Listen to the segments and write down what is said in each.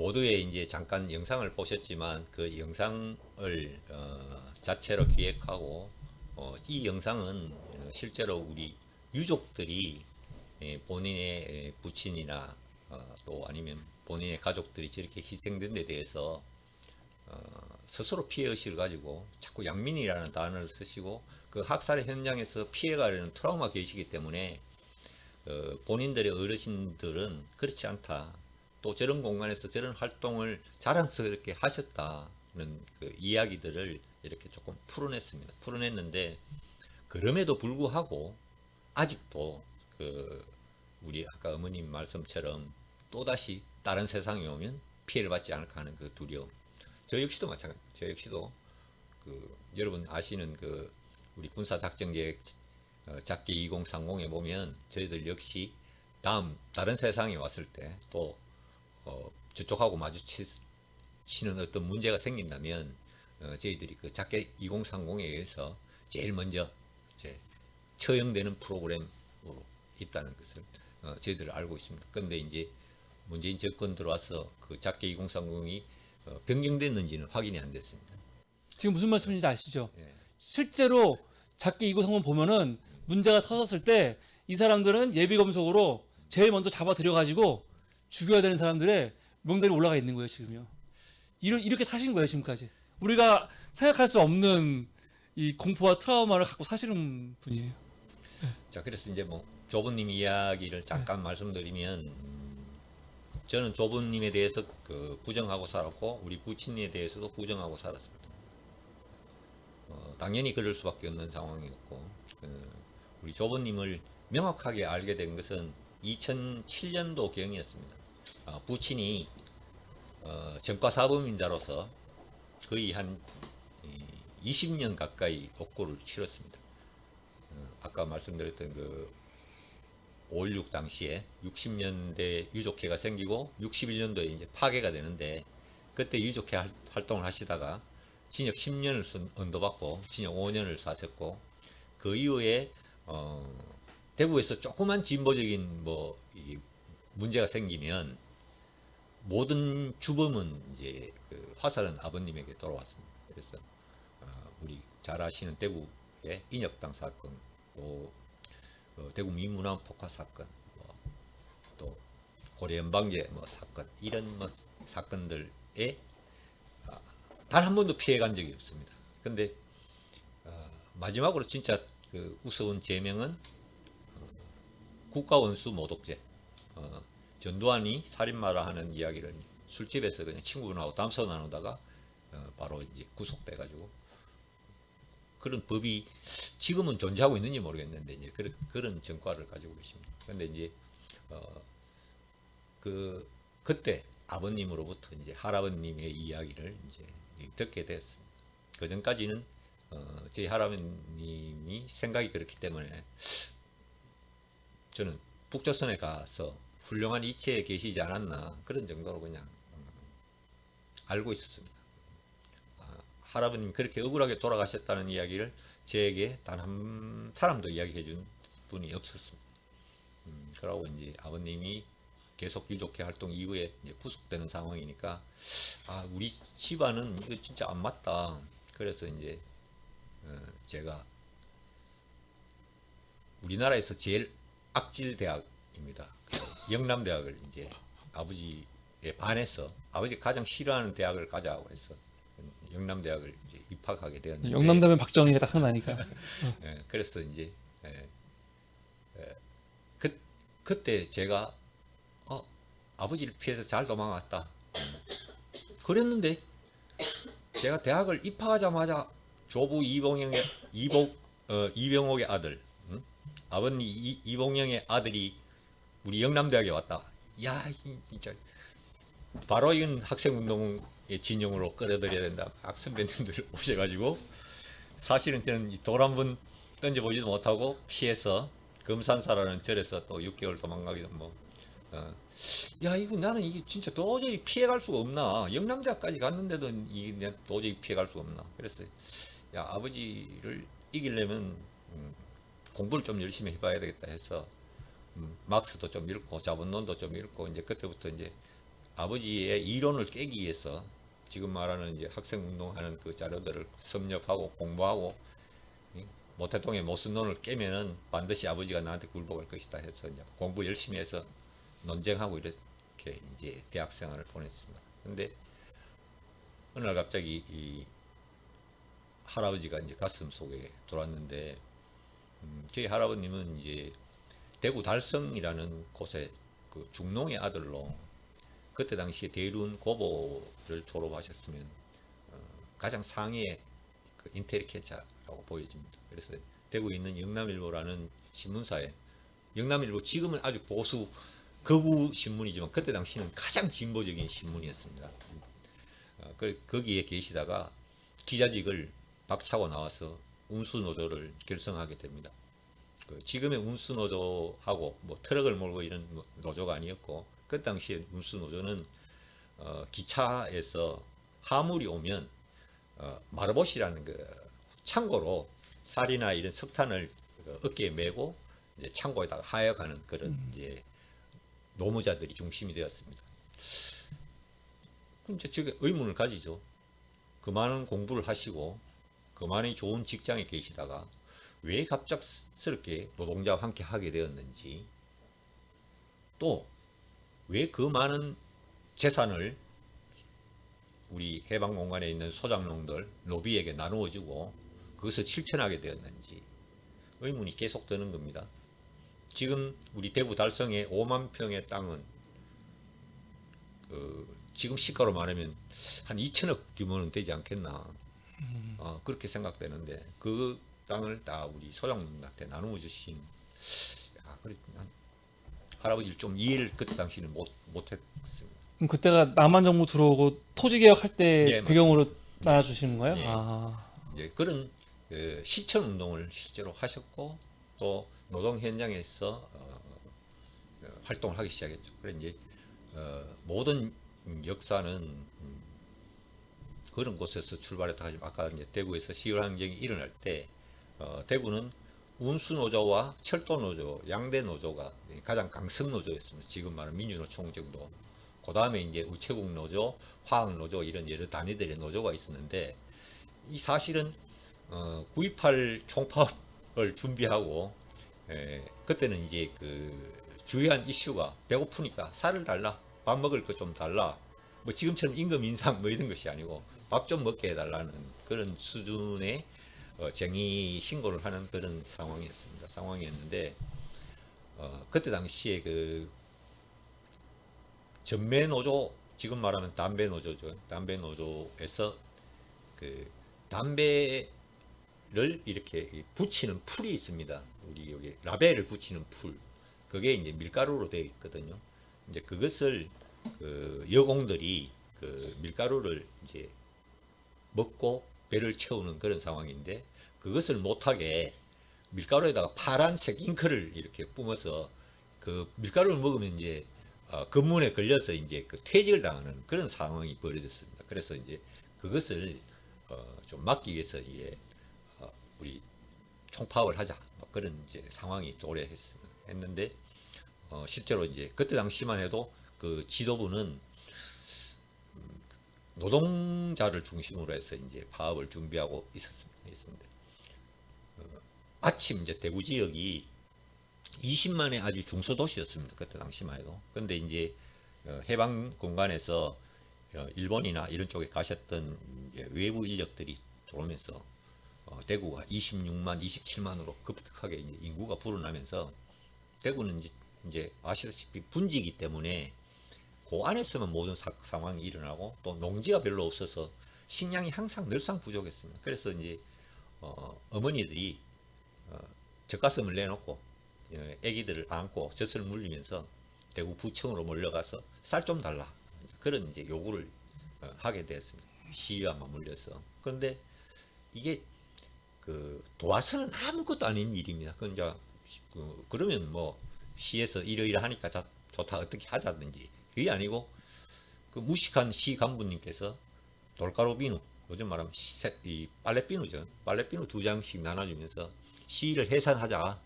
모두의 이제 잠깐 영상을 보셨지만 그 영상을 어, 자체로 기획하고 어, 이 영상은 어, 실제로 우리 유족들이 예, 본인의 예, 부친이나 어, 또 아니면 본인의 가족들이 저렇게 희생된 데 대해서 어, 스스로 피해의식을 가지고 자꾸 양민이라는 단어를 쓰시고 그 학살의 현장에서 피해가려는 트라우마 계시기 때문에 어, 본인들의 어르신들은 그렇지 않다. 또 저런 공간에서 저런 활동을 자랑스럽게 하셨다는 그 이야기들을 이렇게 조금 풀어냈습니다. 풀어냈는데 그럼에도 불구하고 아직도 그 우리 아까 어머님 말씀처럼 또다시 다른 세상에 오면 피해를 받지 않을까 하는 그 두려움. 저 역시도 마찬가지. 저 역시도 그 여러분 아시는 그 우리 군사 작전 계획 어, 작기 2030에 보면 저희들 역시 다음 다른 세상에 왔을 때 또 어, 저쪽하고 마주치는 어떤 문제가 생긴다면 어, 저희들이 그 작게 2030에 의해서 제일 먼저 이제 처형되는 프로그램으로 있다는 것을 어, 저희들 알고 있습니다. 그런데 이제 문재인 정권 들어와서 그 작게 2030이 어, 변경됐는지는 확인이 안 됐습니다. 지금 무슨 말씀인지 아시죠? 예. 실제로 작게 이구 상황 보면은 문제가 터졌을 때 이 사람들은 예비 검속으로 제일 먼저 잡아 들여 가지고 죽여야 되는 사람들의 명단이 올라가 있는 거예요 지금요. 이러, 이렇게 사신 거예요 지금까지. 우리가 생각할 수 없는 이 공포와 트라우마를 갖고 사시는 분이에요. 자, 그래서 이제 뭐 조부님 이야기를 잠깐 말씀드리면 음, 저는 조부님에 대해서 그 부정하고 살았고 우리 부친에 대해서도 부정하고 살았습니다. 어, 당연히 그럴 수밖에 없는 상황이었고 그 우리 조부님을 명확하게 알게 된 것은 2007년도 경이었습니다. 아, 부친이 어, 전과 사범인자로서 거의 한 이, 20년 가까이 옥고를 치렀습니다. 어, 아까 말씀드렸던 그 5.16 당시에 60년대 유족회가 생기고 61년도에 이제 파괴가 되는데 그때 유족회 활- 활동을 하시다가 징역 10년을 언도받고 징역 5년을 사셨고 그 이후에 어, 대구에서 조그만 진보적인 뭐이 문제가 생기면 모든 주범은 이제 그 화살은 아버님에게 돌아왔습니다. 그래서 어, 우리 잘 아시는 대구의 인혁당 사건, 또 어, 대구 민문안 폭파 사건, 뭐, 또 고려 연방제 뭐 사건 이런 뭐 사건들에 아, 단한 번도 피해간 적이 없습니다. 근데 어, 마지막으로 진짜 그 우스운 제명은 어, 국가원수 모독죄. 어, 전두환이 살인마라 하는 이야기를 술집에서 그냥 친구분하고 담소 나누다가 어, 바로 이제 구속돼가지고 그런 법이 지금은 존재하고 있는지 모르겠는데 이제 그런 그런 전과를 가지고 계십니다. 그런데 이제 어, 그 그때 아버님으로부터 이제 할아버님의 이야기를 이제 듣게 됐습니다. 그 전까지는 어, 제 할아버님이 생각이 그렇기 때문에 저는 북조선에 가서 훌륭한 이체에 계시지 않았나 그런 정도로 그냥 음, 알고 있었습니다. 아, 할아버님 그렇게 억울하게 돌아가셨다는 이야기를 저에게 단 한 사람도 이야기해 준 분이 없었습니다. 음, 그러고 이제 아버님이 계속 유족회 활동 이후에 구속되는 상황이니까 아 우리 집안은 이거 진짜 안 맞다. 그래서 이제 어, 제가 우리나라에서 제일 악질 대학 입니다. 그 영남대학을 이제 아버지에 반해서 아버지 가 가장 싫어하는 대학을 가자고 해서 영남대학을 이제 입학하게 되었는데 영남다면 박정희가 딱 생각나니까. 예, 그래서 이제 예, 예, 그 그때 제가 어 아버지를 피해서 잘 도망갔다. 그랬는데 제가 대학을 입학하자마자 조부 이봉영의 이복 어, 이병옥의 아들, 응? 아버님 이, 이봉영의 아들이 우리 영남대학에 왔다. 야, 이- 진짜 바로 이건 학생운동의 진영으로 끌어들여야 된다. 학 선배님들 오셔가지고 사실은 저는 돌 한 번 던져보지도 못하고 피해서 금산사라는 절에서 또 6개월 도망가기도 뭐. 어. 야 이거 나는 이게 진짜 도저히 피해갈 수가 없나 영남대학까지 갔는데도 이게 도저히 피해갈 수가 없나 그래서 야 아버지를 이기려면 음, 공부를 좀 열심히 해봐야 되겠다 해서 음, 막스도 좀 읽고 자본론도 좀 읽고 이제 그때부터 이제 아버지의 이론을 깨기 위해서 지금 말하는 이제 학생 운동하는 그 자료들을 섭렵하고 공부하고 이 모태통의 모순론을 깨면은 반드시 아버지가 나한테 굴복할 것이다 해서 이제 공부 열심히 해서 논쟁하고 이렇게 이제 대학 생활을 보냈습니다. 근데 어느 날 갑자기 이 할아버지가 이제 가슴 속에 들어왔는데 음, 저희 할아버님은 이제 대구 달성이라는 곳에 그 중농의 아들로 그때 당시에 대륜 고보를 졸업하셨으면 어, 가장 상위의 그 인텔리켄차라고 보여집니다. 그래서 대구에 있는 영남일보라는 신문사에 영남일보 지금은 아주 보수 극우 신문이지만 그때 당시는 가장 진보적인 신문이었습니다. 어, 그 거기에 계시다가 기자직을 박차고 나와서 운수노조를 결성하게 됩니다. 그 지금의 운수 노조하고 뭐 트럭을 몰고 이런 뭐 노조가 아니었고 그 당시에 운수 노조는 어, 기차에서 화물이 오면 어, 마르봇이라는 그 창고로 쌀이나 이런 석탄을 그 어깨에 메고 이제 창고에다가 하여가는 그런 이제 노무자들이 중심이 되었습니다. 그럼 저게 의문을 가지죠. 그 많은 공부를 하시고 그 많이 좋은 직장에 계시다가 왜 갑작스럽게 노동자와 함께 하게 되었는지 또 왜 그 많은 재산을 우리 해방 공간에 있는 소장농들 노비에게 나누어 주고 그것을 실천하게 되었는지 의문이 계속 드는 겁니다. 지금 우리 대구 달성의 5만 평의 땅은 그 지금 시가로 말하면 한 2천억 규모는 되지 않겠나 어, 그렇게 생각되는데 그 땅을 다 우리 소장님한테 나누어 주신 야, 그래, 난 할아버지를 좀 이해를 그때 당시는 못 못했습니다. 그럼 그때가 남한 정부 들어오고 토지 개혁할 때 예, 배경으로 나눠 주시는 거예요? 예. 아, 이제 그런 그 실천 운동을 실제로 하셨고 또 노동 현장에서 어, 어, 활동을 하기 시작했죠. 그래 이제 어, 모든 역사는 음, 그런 곳에서 출발했다 하지만 아까 이제 대구에서 10월 항쟁이 일어날 때 어, 대구는 운수 노조와 철도 노조, 양대 노조가 가장 강성 노조였습니다. 지금 말하는 민주노총 정도. 그 다음에 이제 우체국 노조, 화학 노조 이런 여러 단위들의 노조가 있었는데 이 사실은 어, 9.28 총파업을 준비하고 에, 그때는 이제 그 주요한 이슈가 배고프니까 살을 달라, 밥 먹을 거좀 달라. 뭐 지금처럼 임금 인상 뭐 이런 것이 아니고 밥 좀 먹게 해달라는 그런 수준의 어, 정의 신고를 하는 그런 상황이었습니다. 상황이었는데 어, 그때 당시에 그 전매 노조 지금 말하면 담배 노조죠. 담배 노조에서 그 담배를 이렇게 이 붙이는 풀이 있습니다. 우리 여기 라벨을 붙이는 풀. 그게 이제 밀가루로 되어 있거든요. 이제 그것을 그 여공들이 그 밀가루를 이제 먹고 배를 채우는 그런 상황인데 그것을 못하게 밀가루에다가 파란색 잉크를 이렇게 뿜어서 그 밀가루를 먹으면 이제 어, 검문에 걸려서 이제 그 퇴직을 당하는 그런 상황이 벌어졌습니다. 그래서 이제 그것을 어, 좀 막기 위해서 이게 어, 우리 총파업을 하자 뭐 그런 이제 상황이 도래했습니다. 했는데 어, 실제로 이제 그때 당시만 해도 그 지도부는 음, 노동자를 중심으로 해서 이제 파업을 준비하고 있었습니다. 아침 이제 대구 지역이 20만의 아주 중소도시였습니다. 그때 당시만 해도. 근데 이제 어, 해방 공간에서 어, 일본이나 이런 쪽에 가셨던 외부 인력들이 들어오면서 어, 대구가 26만, 27만으로 급격하게 인구가 불어나면서 대구는 이제, 아시다시피 분지기 때문에 그 안에서만 모든 사- 상황이 일어나고 또 농지가 별로 없어서 식량이 항상 늘상 부족했습니다. 그래서 이제 어, 어머니들이 어, 젖가슴을 내놓고 어, 아기들을 안고 젖을 물리면서 대구 부청으로 몰려가서 쌀 좀 달라 그런 이제 요구를 어, 하게 되었습니다. 시위와 맞물려서 그런데 이게 그 도와서는 아무것도 아닌 일입니다. 그 이제 그, 그러면 뭐 시에서 이러이러 하니까 자, 좋다 어떻게 하자든지 그게 아니고 그 무식한 시 간부님께서 돌가루 비누 요즘 말하면 시, 이 빨래 비누죠. 빨래 비누 두 장씩 나눠주면서 시위를 해산하자.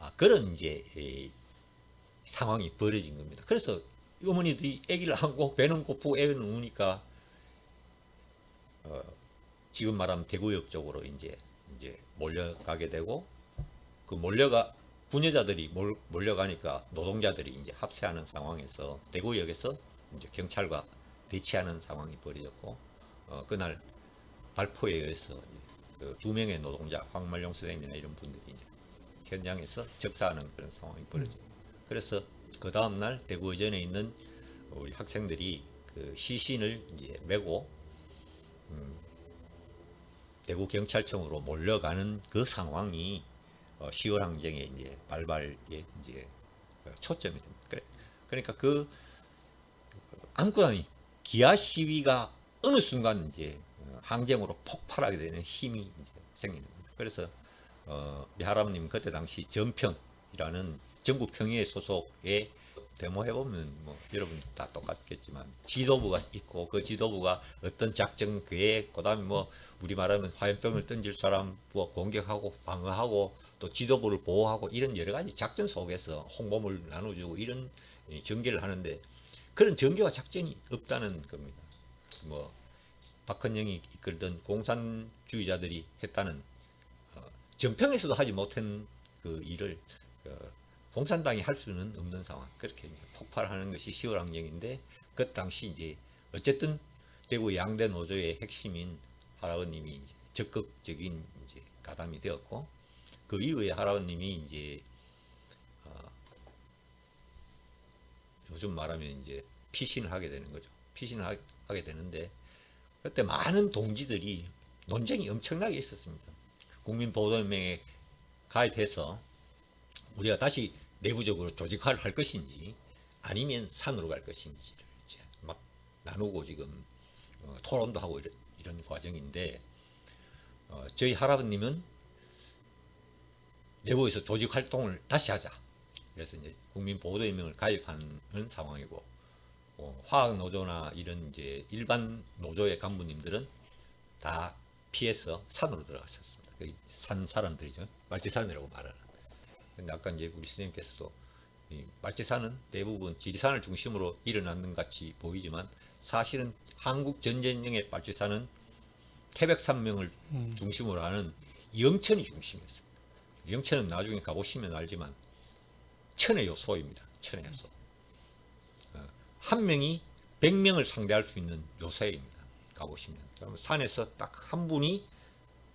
아, 그런 이제 이 상황이 벌어진 겁니다. 그래서 어머니들이 아기를 안고 배는 고프고 애는 우니까 어, 지금 말하면 대구역 쪽으로 이제 이제 몰려가게 되고 그 몰려가 부녀자들이 몰, 몰려가니까 노동자들이 이제 합세하는 상황에서 대구역에서 이제 경찰과 대치하는 상황이 벌어졌고 어, 그날 발포에 의해서 그 두 명의 노동자 황말용 선생님이나 이런 분들이 현장에서 적사하는 그런 상황이 벌어져요. 그래서 그 다음 날 대구 의전에 있는 우리 학생들이 그 시신을 이제 메고 음, 대구 경찰청으로 몰려가는 그 상황이 어, 10월 항쟁의 이제 발발의 이제 어, 초점이 됩니다. 그래, 그러니까 그 안고 다니 기아 시위가 어느 순간 이제 어, 항쟁으로 폭발하게 되는 힘이 생기는 겁니다. 그래서 어, 미하람님 그때 당시 전평이라는 전국 평의회 소속의 데모 해보면 뭐 여러분 다 똑같겠지만 지도부가 있고 그 지도부가 어떤 작전 계획 그 다음에 뭐 우리 말하면 화염병을 던질 사람 뭐 공격하고 방어하고 또 지도부를 보호하고 이런 여러 가지 작전 속에서 홍보물 나눠주고 이런 이 전개를 하는데 그런 전개와 작전이 없다는 겁니다. 뭐 박헌영이 이끌던 공산주의자들이 했다는 어, 전평에서도 하지 못한 그 일을 어, 공산당이 할 수는 없는 상황. 그렇게 폭발하는 것이 10월 항쟁인데 그 당시 이제 어쨌든 대구 양대 노조의 핵심인 하라원님이 이제 적극적인 이제 가담이 되었고 그 이후에 하라원님이 이제 어, 요즘 말하면 이제 피신을 하게 되는 거죠. 피신을 하, 하게 되는데 그때 많은 동지들이 논쟁이 엄청나게 있었습니다. 국민보도연맹에 가입해서 우리가 다시 내부적으로 조직화를 할 것인지 아니면 산으로 갈 것인지를 이제 막 나누고 지금 어, 토론도 하고 이런, 이런 과정인데 어, 저희 할아버님은 내부에서 조직 활동을 다시 하자. 그래서 이제 국민보도연맹을 가입하는 상황이고 어, 화학 노조나 이런 이제 일반 노조의 간부님들은 다 피해서 산으로 들어갔었습니다. 그산 사람들이죠. 말지산이라고 말하는. 근데 아까 이제 우리 선생님께서도 이 말지산은 대부분 지리산을 중심으로 일어나는 것 같이 보이지만 사실은 한국 전쟁령의 말지산은 태백산명을 음. 중심으로 하는 영천이 중심이었습니다. 영천은 나중에 가보시면 알지만 천의 요소입니다. 천의 요소. 어, 한 명이 백 명을 상대할 수 있는 요새입니다. 가보시면. 산에서 딱 한 분이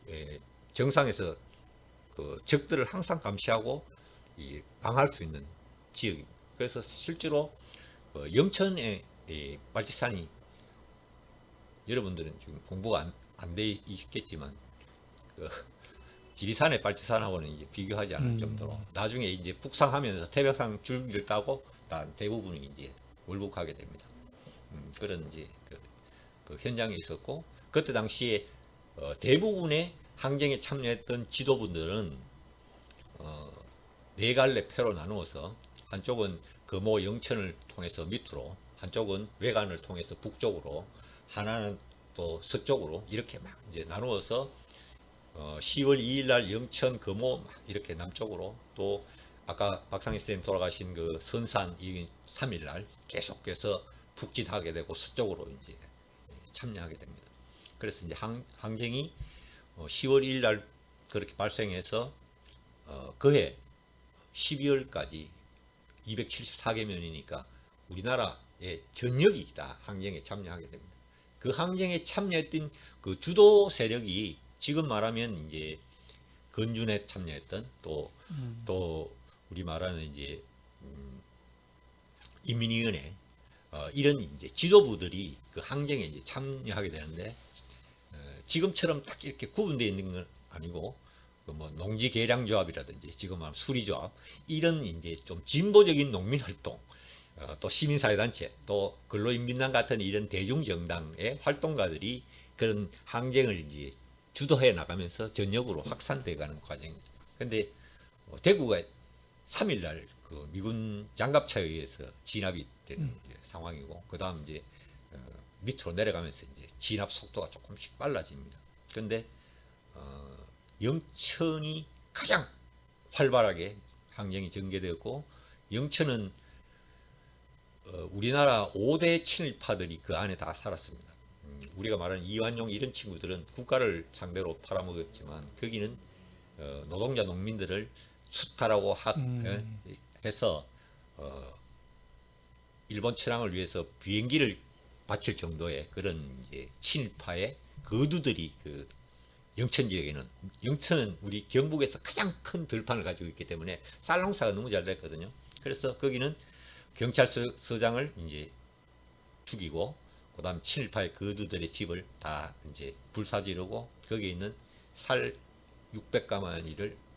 예, 정상에서 그 적들을 항상 감시하고 이 방할 수 있는 지역입니다. 그래서 실제로 어, 영천의 이 발지산이 여러분들은 지금 공부가 안, 안돼 있겠지만 그 지리산의 발지산하고는 이제 비교하지 않을 음. 정도로 나중에 이제 북상하면서 태백산 줄기를 따고 다 대부분이 이제 월북하게 됩니다. 음, 그런 이제 그, 그 현장에 있었고 그때 당시에 어, 대부분의 항쟁에 참여했던 지도분들은 어, 네 갈래 패로 나누어서 한쪽은 금호 영천을 통해서 밑으로 한쪽은 외관을 통해서 북쪽으로 하나는 또 서쪽으로 이렇게 막 이제 나누어서 어, 10월 2일 날 영천 금호 막 이렇게 남쪽으로 또 아까 박상희 선생님 돌아가신 그 선산 이 3일 날 계속해서 북진하게 되고 서쪽으로 이제 참여하게 됩니다. 그래서 이제 항, 항쟁이 어, 10월 1일 날 그렇게 발생해서 어, 그해 12월까지 274개면이니까 우리나라의 전역이 다 항쟁에 참여하게 됩니다. 그 항쟁에 참여했던 그 주도 세력이 지금 말하면 이제 건준에 참여했던 또또 음. 우리 말하는 이제 음, 인민위원회 어, 이런 이제 지도부들이 그 항쟁에 이제 참여하게 되는데 어, 지금처럼 딱 이렇게 구분되어 있는 건 아니고 그 뭐 농지 계량 조합이라든지 지금 말하면 수리 조합 이런 이제 좀 진보적인 농민 활동 어, 또 시민사회 단체 또 근로인민당 같은 이런 대중 정당의 활동가들이 그런 항쟁을 이제 주도해 나가면서 전역으로 확산돼 가는 과정이죠. 근데 어, 대구가 3일 날 그 미군 장갑차에 의해서 진압이 되는 음. 상황이고 그 다음 이제 어, 밑으로 내려가면서 이제 진압 속도가 조금씩 빨라집니다. 근데 어, 영천이 가장 활발하게 항쟁이 전개되었고 영천은 어, 우리나라 5대 친일파들이 그 안에 다 살았습니다. 음, 우리가 말하는 이완용 이런 친구들은 국가를 상대로 팔아먹었지만 거기는 어, 노동자 농민들을 수탈하고 하, 음. 에, 해서 어, 일본 천황을 위해서 비행기를 바칠 정도의 그런 이제 친일파의 거두들이 그 영천 지역에는 영천은 우리 경북에서 가장 큰 들판을 가지고 있기 때문에 쌀 농사가 너무 잘 됐거든요. 그래서 거기는 경찰서장을 이제 죽이고 그다음 친일파의 거두들의 집을 다 이제 불사지르고 거기에 있는 살 600가마니를 이제 어,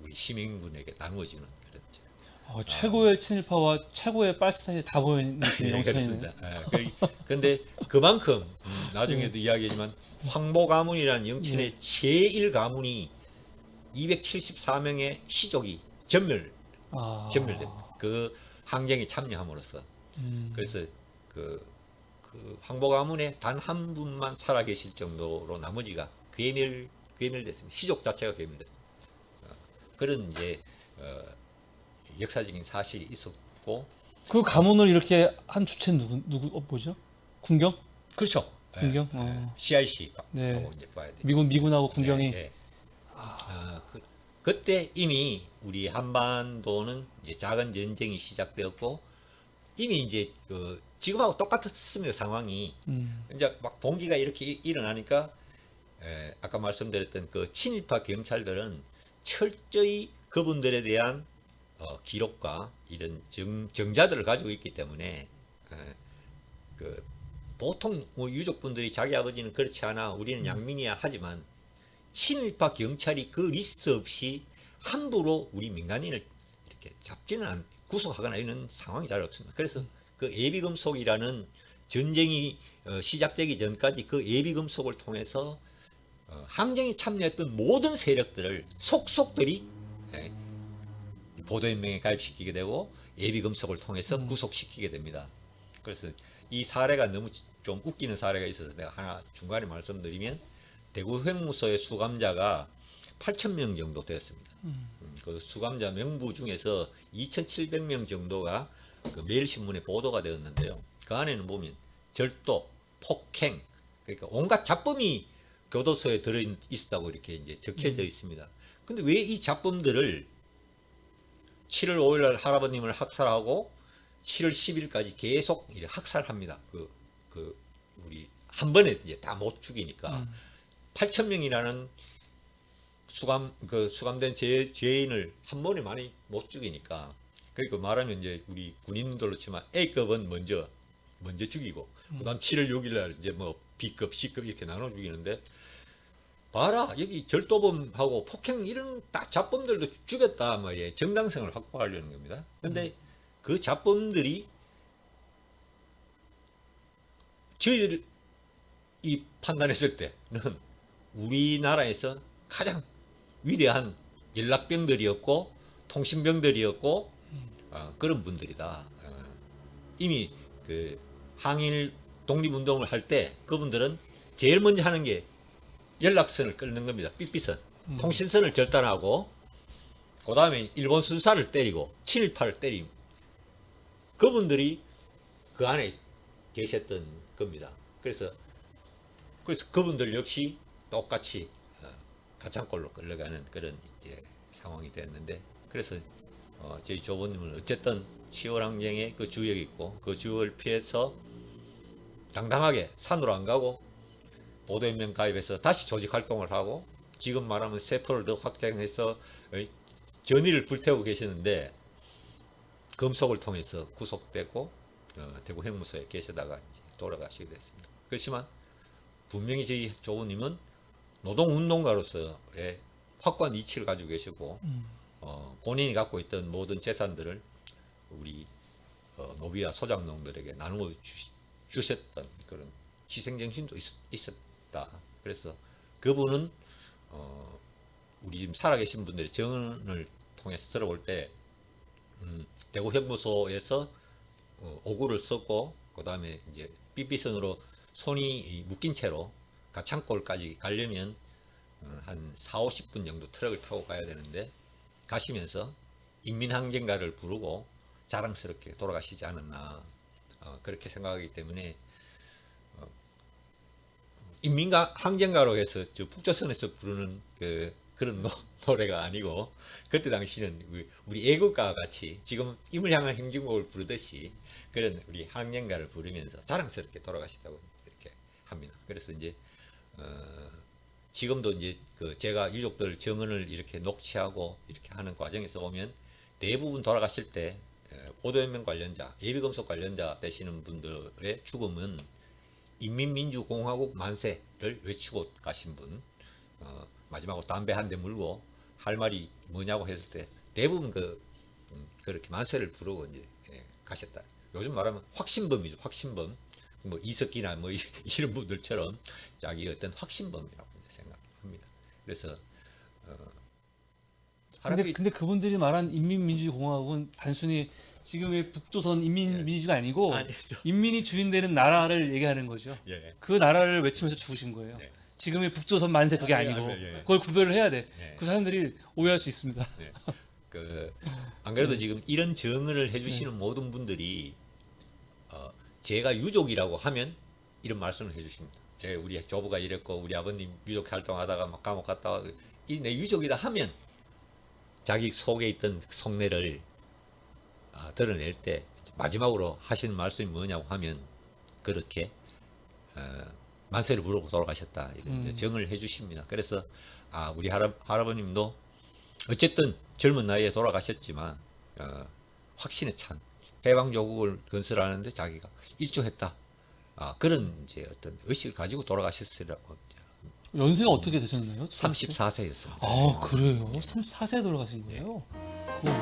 우리 시민군에게 나누어지는 그런 제- 어, 최고의 친일파와 최고의 빨치산이 다 보이는 예. 그렇습니다. 예, 그- 근데 그만큼 음, 나중에도 이야기하지만 황보 가문이라는 영친의 제1 가문이 274명의 시족이 전멸 아. 전멸됩니다. 그 항쟁에 참여함으로써 음. 그래서 그, 그 황보 가문에 단 한 분만 살아 계실 정도로 나머지가 괴멸 괴멸됐습니다. 시족 자체가 괴멸됐습니다. 어, 그런 이제 어, 역사적인 사실이 있었고 그 가문을 이렇게 한 주체 누구 누구 어, 뭐죠? 군경? 그렇죠. 군경? 예, 어. CIC 네. 이제 봐야 돼. 미군 미군하고 군경이 예, 예. 아, 그, 그때 이미 우리 한반도는 이제 작은 전쟁이 시작되었고 이미 이제 그 지금하고 똑같았습니다 상황이 음. 이제 막 봉기가 이렇게 일- 일어나니까 에, 아까 말씀드렸던 그 친일파 경찰들은 철저히 그분들에 대한 어, 기록과 이런 정, 정자들을 가지고 있기 때문에 에, 그 보통 뭐 유족분들이 자기 아버지는 그렇지 않아 우리는 양민이야 하지만 친일파 경찰이 그 리스트 없이 함부로 우리 민간인을 이렇게 잡지는 않, 구속하거나 이런 상황이 잘 없습니다. 그래서 그 예비금속이라는 전쟁이 어, 시작되기 전까지 그 예비금속을 통해서 어, 항쟁에 참여했던 모든 세력들을 속속들이 예, 보도연맹에 가입시키게 되고 예비금속을 통해서 음. 구속시키게 됩니다. 그래서 이 사례가 너무 좀 웃기는 사례가 있어서 내가 하나 중간에 말씀드리면 대구 횡무소의 수감자가 8천 명 정도 되었습니다. 음. 음, 그 수감자 명부 중에서 2,700명 정도가 그 매일신문에 보도가 되었는데요. 그 안에는 보면 절도, 폭행, 그러니까 온갖 잡범이 교도소에 들어 있다고 이렇게 이제 적혀져 있습니다. 근데 왜 이 잡범들을 7월 5일 날 할아버님을 학살하고 7월 10일까지 계속 학살합니다. 그, 그, 우리 한 번에 이제 다 못 죽이니까. 음. 8천 명이라는 수감 그 수감된 죄, 죄인을 한 번에 많이 못 죽이니까 그러니까 말하면 이제 우리 군인들로 치면 A급은 먼저 먼저 죽이고 그다음 7월 6일 날 이제 뭐 B급, C급 이렇게 나눠 죽이는데 봐라 여기 절도범하고 폭행 이런 딱 잡범들도 죽였다 뭐 예, 정당성을 확보하려는 겁니다. 근데 그 잡범들이 저희들이 판단했을 때는 우리나라에서 가장 위대한 연락병들이었고 통신병들이었고 어, 그런 분들이다. 어, 이미 그 항일 독립운동을 할 때 그분들은 제일 먼저 하는 게 연락선을 끊는 겁니다. 삐삐선. 음. 통신선을 절단하고 그 다음에 일본 순사를 때리고 친일파를 때림. 그분들이 그 안에 계셨던 겁니다. 그래서 그래서 그분들 역시 똑같이 어, 가창골로 끌려가는 그런 이제 상황이 됐는데 그래서 어, 저희 조부님은 어쨌든 10월 항쟁에 그 주역이 있고 그 주역을 피해서 당당하게 산으로 안 가고 보도연맹 가입해서 다시 조직 활동을 하고 지금 말하면 세포를 더 확장해서 어, 전의를 불태우고 계시는데 금속을 통해서 구속되고 어, 대구 행무소에 계시다가 이제 돌아가시게 됐습니다. 그렇지만 분명히 저희 조부님은 노동운동가로서의 확고한 이치를 가지고 계시고 음. 어, 본인이 갖고 있던 모든 재산들을 우리 어, 노비와 소장농들에게 나누어 주시, 주셨던 그런 희생정신도 있, 었다. 그래서 그분은 어, 우리 지금 살아계신 분들의 정언을 통해서 들어볼 때 음, 대구 현무소에서 어, 오구를 썼고 그 다음에 이제 삐삐선으로 손이 이 묶인 채로 가창골까지 가려면 어, 한 4, 50분 정도 트럭을 타고 가야 되는데 가시면서 인민항쟁가를 부르고 자랑스럽게 돌아가시지 않았나 어, 그렇게 생각하기 때문에 어, 인민가 항쟁가로 해서 저 북조선에서 부르는 그 그런 노, 노래가 아니고 그때 당시는 우리- 우리 애국가 같이 지금 임을 향한 행진곡을 부르듯이 그런 우리 항쟁가를 부르면서 자랑스럽게 돌아가셨다고 이렇게 합니다. 그래서 이제 어, 지금도 이제 그 제가 유족들 정언을 이렇게 녹취하고 이렇게 하는 과정에서 보면 대부분 돌아가실 때 에, 보도연맹 관련자, 예비검속 관련자 되시는 분들의 죽음은 인민민주공화국 만세를 외치고 가신 분, 어, 마지막으로 담배 한 대 물고 할 말이 뭐냐고 했을 때 대부분 그 음, 그렇게 만세를 부르고 이제 예, 가셨다. 요즘 말하면 확신범이죠, 확신범. 뭐 이석기나 뭐 이- 이런 분들처럼 자기 어떤 확신범이라고 생각합니다. 그래서 어, 근데, 근데 그분들이 말한 인민민주공화국은 단순히 지금의 북조선 인민민주가 아니고 아니죠. 인민이 주인되는 나라를 얘기하는 거죠. 예. 그 나라를 외치면서 죽으신 거예요. 네. 지금의 북조선 만세 그게 아, 예, 아니고 예, 예. 그걸 구별을 해야 돼. 예. 그 사람들이 오해할 수 있습니다. 네. 그, 안 그래도 지금 이런 정의를 해주시는 모든 분들이 어, 제가 유족이라고 하면 이런 말씀을 해주십니다. 제 우리 조부가 이랬고 우리 아버님 유족 활동하다가 막 감옥 갔다가 이내 유족이다 하면 자기 속에 있던 속내를 아, 드러낼 때 마지막으로 하시는 말씀이 뭐냐고 하면 그렇게 어, 만세를 부르고 돌아가셨다 이런 음. 정을 해주십니다. 그래서 아 우리 할아, 할아버님도 어쨌든 젊은 나이에 돌아가셨지만 어, 확신에 찬 해방 조국을 건설하는데 자기가 일조했다. 아 그런 이제 어떤 의식을 가지고 돌아가셨으라고 연세가 어떻게 되셨나요? 34세였습니다. 아 그래요? 34세에 돌아가신 거예요? 그거